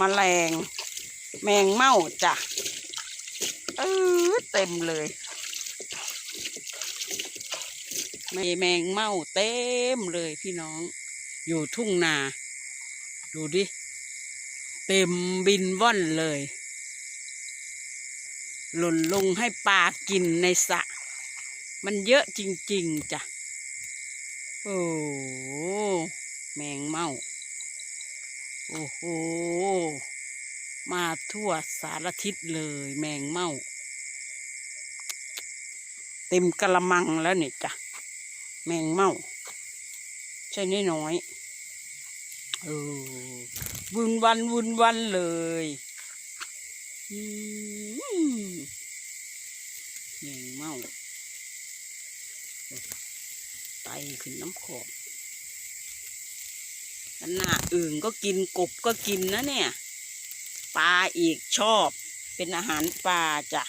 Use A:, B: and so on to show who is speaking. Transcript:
A: มแมลง แมงเม่าจ้ะเออเต็มเลยมีแมงเม่าเต็มเลยพี่น้อง อยู่ทุ่งนา ดูดิ เต็มบินว่อนเลย หล่นลงให้ปลากินในสระมันเยอะจริง ๆจ้ะ โอ้แมงเม่า โอ้โห มาทั่วสารทิศเลยแมงเม่า เต็มกระมังแล้วเนี่ยจ้ะ แมงเม่า ใช่น้อยๆเออวุ่นวันวุ่นวันเลยแมงเม่าไตขึ้นน้ำขอบ ขนาดอื่นก็กินกบก็กินนะเนี่ย ปลาอีกชอบ เป็นอาหารปลาจ้ะ